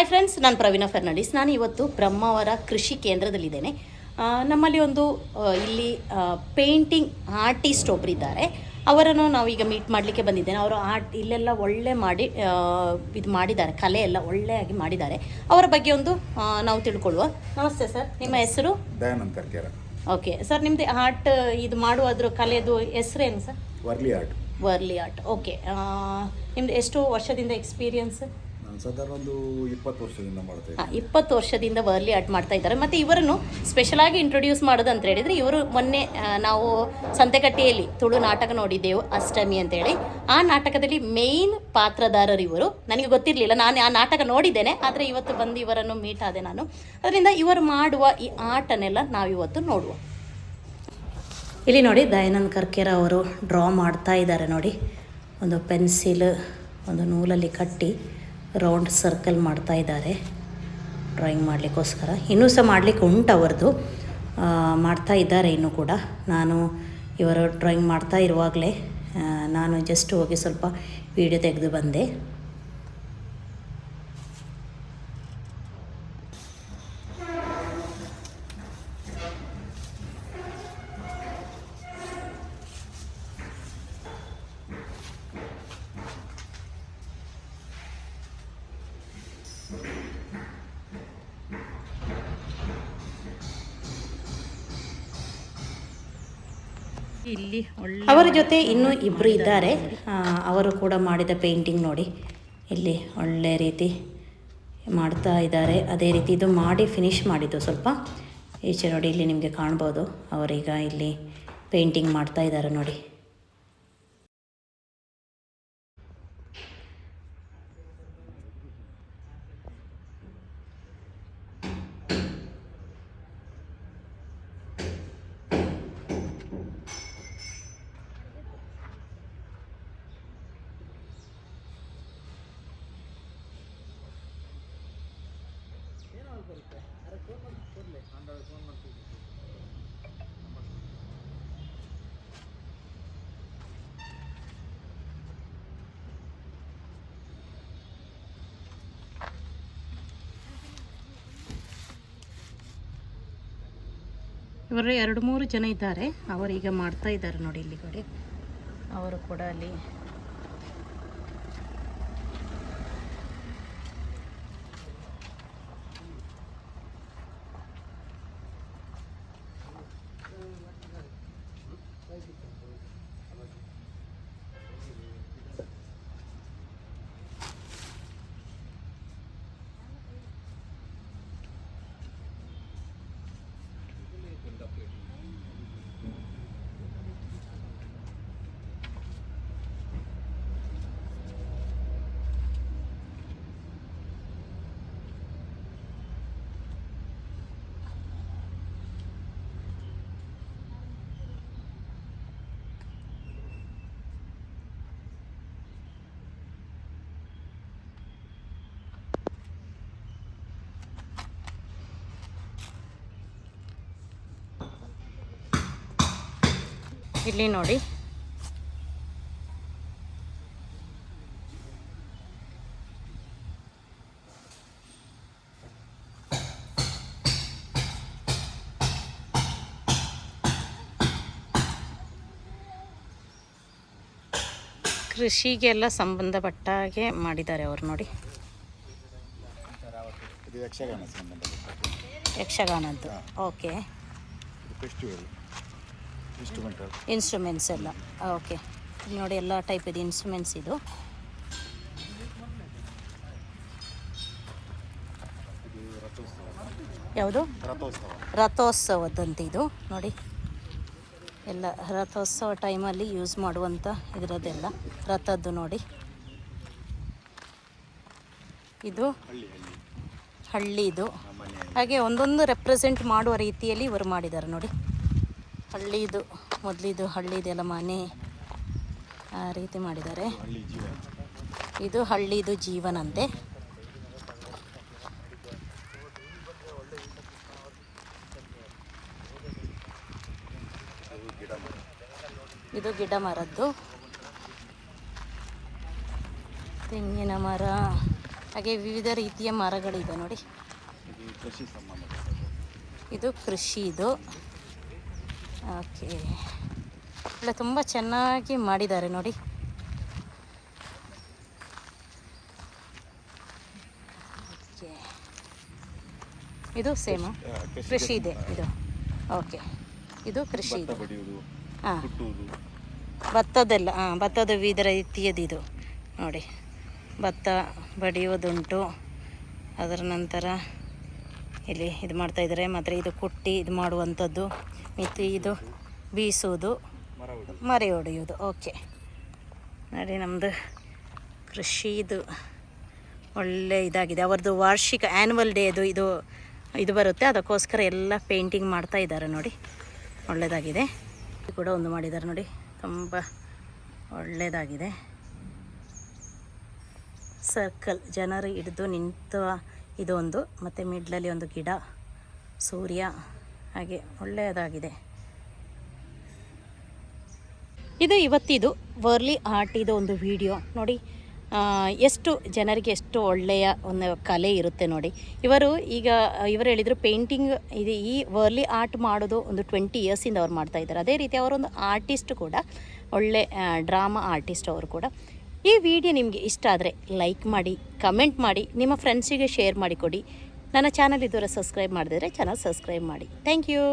Hi friends ನಾನು ಪ್ರವೀಣ ಫರ್ನಾಂಡಿಸ್. ನಾನು ಇವತ್ತು ಬ್ರಹ್ಮಾವರ ಕೃಷಿ ಕೇಂದ್ರದಲ್ಲಿದ್ದೇನೆ. ನಮ್ಮಲ್ಲಿ ಒಂದು ಇಲ್ಲಿ ಪೇಂಟಿಂಗ್ ಆರ್ಟಿಸ್ಟ್ ಒಬ್ಬರಿದ್ದಾರೆ ಅವರನ್ನು ನಾವೀಗ ಮೀಟ್ ಮಾಡಲಿಕ್ಕೆ ಬಂದಿದ್ದೇನೆ. ಅವರು ಆರ್ಟ್ ಇಲ್ಲೆಲ್ಲ ಒಳ್ಳೆ ಮಾಡಿ ಇದು ಮಾಡಿದ್ದಾರೆ. ಕಲೆ ಎಲ್ಲ ಒಳ್ಳೆಯಾಗಿ ಮಾಡಿದ್ದಾರೆ. ಅವರ ಬಗ್ಗೆ ಒಂದು ನಾವು ತಿಳ್ಕೊಳ್ಳುವ. ನಮಸ್ತೆ ಸರ್ ನಿಮ್ಮ ಹೆಸರು? ದಯಾನಂದ್ ಕರ್ಕೇರ. ಓಕೆ ಸರ್ ನಿಮ್ಮದು ಆರ್ಟ್ ಇದು ಮಾಡುವುದ್ರ ಕಲೆದು ಹೆಸರೇನು sir Warli art Warli art okay ನಿಮ್ದು ಎಷ್ಟು ವರ್ಷದಿಂದ ಎಕ್ಸ್ಪೀರಿಯನ್ಸ್ ಸಾಧಾರಣ ಒಂದು ಇಪ್ಪತ್ತು ವರ್ಷದಿಂದ ಮಾಡ್ತಾ ಹಾ, ಇಪ್ಪತ್ತು ವರ್ಷದಿಂದ ವರ್ಲಿ ಆರ್ಟ್ ಮಾಡ್ತಾ ಇದ್ದಾರೆ. ಮತ್ತು ಇವರನ್ನು ಸ್ಪೆಷಲ್ ಆಗಿ ಇಂಟ್ರೊಡ್ಯೂಸ್ ಮಾಡೋದು ಅಂತ ಹೇಳಿದರೆ ಇವರು ಮೊನ್ನೆ ನಾವು ಸಂತೆಕಟ್ಟೆಯಲ್ಲಿ ತುಳು ನಾಟಕ ನೋಡಿದ್ದೆವು ಅಷ್ಟಮಿ ಅಂತೇಳಿ. ಆ ನಾಟಕದಲ್ಲಿ ಮೇನ್ ಪಾತ್ರಧಾರರು ಇವರು. ನನಗೆ ಗೊತ್ತಿರಲಿಲ್ಲ ನಾನು ಆ ನಾಟಕ ನೋಡಿದ್ದೇನೆ ಆದರೆ ಇವತ್ತು ಬಂದು ಇವರನ್ನು ಮೀಟ್ ಆದೆ ನಾನು. ಅದರಿಂದ ಇವರು ಮಾಡುವ ಈ ಆರ್ಟನ್ನೆಲ್ಲ ನಾವಿವತ್ತು ನೋಡುವ. ಇಲ್ಲಿ ನೋಡಿ ದಯಾನಂದ್ ಕರ್ಕೇರ ಅವರು ಡ್ರಾ ಮಾಡ್ತಾ ಇದ್ದಾರೆ ನೋಡಿ. ಒಂದು ಪೆನ್ಸಿಲ್ ಒಂದು ನೂಲಲ್ಲಿ ಕಟ್ಟಿ. ರೌಂಡ್ ಸರ್ಕಲ್ ಮಾಡ್ತಾ ಇದ್ದಾರೆ. ಡ್ರಾಯಿಂಗ್ ಮಾಡಲಿಕ್ಕೋಸ್ಕರ. ಇನ್ನೂ ಸಹ ಮಾಡಲಿಕ್ಕೆ ಉಂಟು ಅವರದು. ಮಾಡ್ತಾ ಇದ್ದಾರೆ ಇನ್ನೂ ಕೂಡ. ನಾನು ಇವರು ಡ್ರಾಯಿಂಗ್ ಮಾಡ್ತಾ ಇರುವಾಗಲೇ ನಾನು ಜಸ್ಟ್ ಹೋಗಿ ಸ್ವಲ್ಪ ವೀಡಿಯೋ ತೆಗೆದು ಬಂದೆ. ಇಲ್ಲಿ ಅವರ ಜೊತೆ ಇನ್ನೂ ಇಬ್ಬರು ಇದ್ದಾರೆ. ಅವರು ಕೂಡ ಮಾಡಿದ ಪೇಂಟಿಂಗ್ ನೋಡಿ. ಇಲ್ಲಿ ಒಳ್ಳೆ ರೀತಿ ಮಾಡ್ತಾ ಇದ್ದಾರೆ. ಅದೇ ರೀತಿ ಇದು ಮಾಡಿ ಫಿನಿಶ್ ಮಾಡಿದ್ದು ಸ್ವಲ್ಪ. ಈಚೆ ನೋಡಿ ಇಲ್ಲಿ ನಿಮಗೆ ಕಾಣ್ಬೋದು. ಅವರೀಗ ಇಲ್ಲಿ ಪೇಂಟಿಂಗ್ ಮಾಡ್ತಾ ಇದ್ದಾರೆ ನೋಡಿ. ಇವರು ಎರಡು ಮೂರು ಜನ ಇದ್ದಾರೆ. ಅವರೀಗ ಮಾಡ್ತಾ ಇದ್ದಾರೆ ನೋಡಿ ಇಲ್ಲಿ ಕಡೆ ಅವರು ಕೂಡ ಅಲ್ಲಿ ಇಲ್ಲಿ ನೋಡಿ. ಕೃಷಿಗೆಲ್ಲ ಸಂಬಂಧಪಟ್ಟ ಹಾಗೆ ಮಾಡಿದ್ದಾರೆ ಅವರು ನೋಡಿ. ಯಕ್ಷಗಾನದ್ದು. ಓಕೆ. ಇನ್ಸ್ಟ್ರೂಮೆಂಟ್ಸ್ ಎಲ್ಲ. ಓಕೆ ನೋಡಿ ಎಲ್ಲ ಟೈಪ್ ಇದೆ ಇನ್ಸ್ಟ್ರೂಮೆಂಟ್ಸ್ ಇದು. ಇದು ಯಾವುದು? ರಥೋತ್ಸವ. ರಥೋತ್ಸವದಂತೆ ಇದು. ನೋಡಿ. ಎಲ್ಲ ರಥೋತ್ಸವ ಟೈಮಲ್ಲಿ ಯೂಸ್ ಮಾಡುವಂಥ ಇದರದ್ದೆಲ್ಲ. ರಥದ್ದು ನೋಡಿ. ಇದು ಹಳ್ಳಿ ಹಳ್ಳಿದು ಹಾಗೆ ಒಂದೊಂದು ರೆಪ್ರೆಸೆಂಟ್ ಮಾಡುವ ರೀತಿಯಲ್ಲಿ ಇವರು ಮಾಡಿದ್ದಾರೆ ನೋಡಿ. ಹಳ್ಳಿದು ಮೊದಲಿದು ಹಳ್ಳಿದೆಲ್ಲ ಮನೆ ಆ ರೀತಿ ಮಾಡಿದ್ದಾರೆ. ಇದು ಹಳ್ಳಿದು ಜೀವನಂತೆ. ಇದು ಗಿಡ ಮರದ್ದು. ತೆಂಗಿನ ಮರ ಹಾಗೆ ವಿವಿಧ ರೀತಿಯ ಮರಗಳಿದೆ ನೋಡಿ. ಇದು ಕೃಷಿ ಇದು ಓಕೆ. ಇಲ್ಲ ತುಂಬ ಚೆನ್ನಾಗಿ ಮಾಡಿದ್ದಾರೆ ನೋಡಿ. ಓಕೆ. ಇದು ಸೇಮು ಕೃಷಿ ಇದೆ ಇದು. ಓಕೆ. ಇದು ಕೃಷಿ ಇದೆ. ಹಾಂ. ಭತ್ತದೆಲ್ಲ ಹಾಂ ಭತ್ತದ ವಿವಿಧ ಇದು. ನೋಡಿ ಭತ್ತ ಬಡಿಯೋದುಂಟು ಅದರ ನಂತರ ಇಲ್ಲಿ ಇದು ಮಾಡ್ತಾಯಿದ್ದಾರೆ ಮಾತ್ರ ಇದು ಕುಟ್ಟಿ ಇದು ಮಾಡುವಂಥದ್ದು. ಮತ್ತು ಇದು ಬೀಸೋದು ಮರಿ ಹೊಡೆಯೋದು ಓಕೆ ನೋಡಿ ನಮ್ಮದು ಕೃಷಿದು ಒಳ್ಳೆ ಇದಾಗಿದೆ. ಅವ್ರದ್ದು ವಾರ್ಷಿಕ ಆ್ಯನ್ಯುವಲ್ ಡೇ ಅದು. ಇದು ಇದು ಬರುತ್ತೆ. ಅದಕ್ಕೋಸ್ಕರ ಎಲ್ಲ ಪೇಂಟಿಂಗ್ ಮಾಡ್ತಾ ಇದ್ದಾರೆ ನೋಡಿ. ಒಳ್ಳೆಯದಾಗಿದೆ ಇದು ಕೂಡ ಒಂದು ಮಾಡಿದ್ದಾರೆ ನೋಡಿ. ತುಂಬ ಒಳ್ಳೆಯದಾಗಿದೆ ಸರ್ಕಲ್ ಜನರು ಹಿಡಿದು ನಿಂತ ಇದೊಂದು, ಮತ್ತು ಮಿಡ್ಲಲ್ಲಿ ಒಂದು ಗಿಡ, ಸೂರ್ಯ, ಹಾಗೆ ಒಳ್ಳೆಯದಾಗಿದೆ. ಇದು ಇವತ್ತಿದು ವರ್ಲಿ ಆರ್ಟ್ ಇದು ಒಂದು ವಿಡಿಯೋ ನೋಡಿ ಎಷ್ಟು ಜನರಿಗೆ ಎಷ್ಟು ಒಳ್ಳೆಯ ಒಂದು ಕಲೆ ಇರುತ್ತೆ ನೋಡಿ. ಇವರು ಈಗ, ಇವರು ಹೇಳಿದರು ಪೇಂಟಿಂಗ್ ಇದು ಈ ವರ್ಲಿ ಆರ್ಟ್ ಮಾಡೋದು ಒಂದು ಟ್ವೆಂಟಿ ಇಯರ್ಸಿಂದ ಅವ್ರು ಮಾಡ್ತಾ ಇದ್ದಾರೆ. ಅದೇ ರೀತಿ ಅವರೊಂದು ಆರ್ಟಿಸ್ಟ್ ಕೂಡ, ಒಳ್ಳೆ ಡ್ರಾಮಾ ಆರ್ಟಿಸ್ಟ್ ಅವರು ಕೂಡ. ಈ ವಿಡಿಯೋ ನಿಮಗೆ ಇಷ್ಟ ಆದರೆ ಲೈಕ್ ಮಾಡಿ ಕಮೆಂಟ್ ಮಾಡಿ, ನಿಮ್ಮ ಫ್ರೆಂಡ್ಸಿಗೆ ಶೇರ್ ಮಾಡಿಕೊಡಿ. ನನ್ನ ಚಾನಲ್ ಇದುವರೆ ಸಬ್ಸ್ಕ್ರೈಬ್ ಮಾಡಿದರೆ ಚಾನಲ್ ಸಬ್ಸ್ಕ್ರೈಬ್ ಮಾಡಿ. Thank you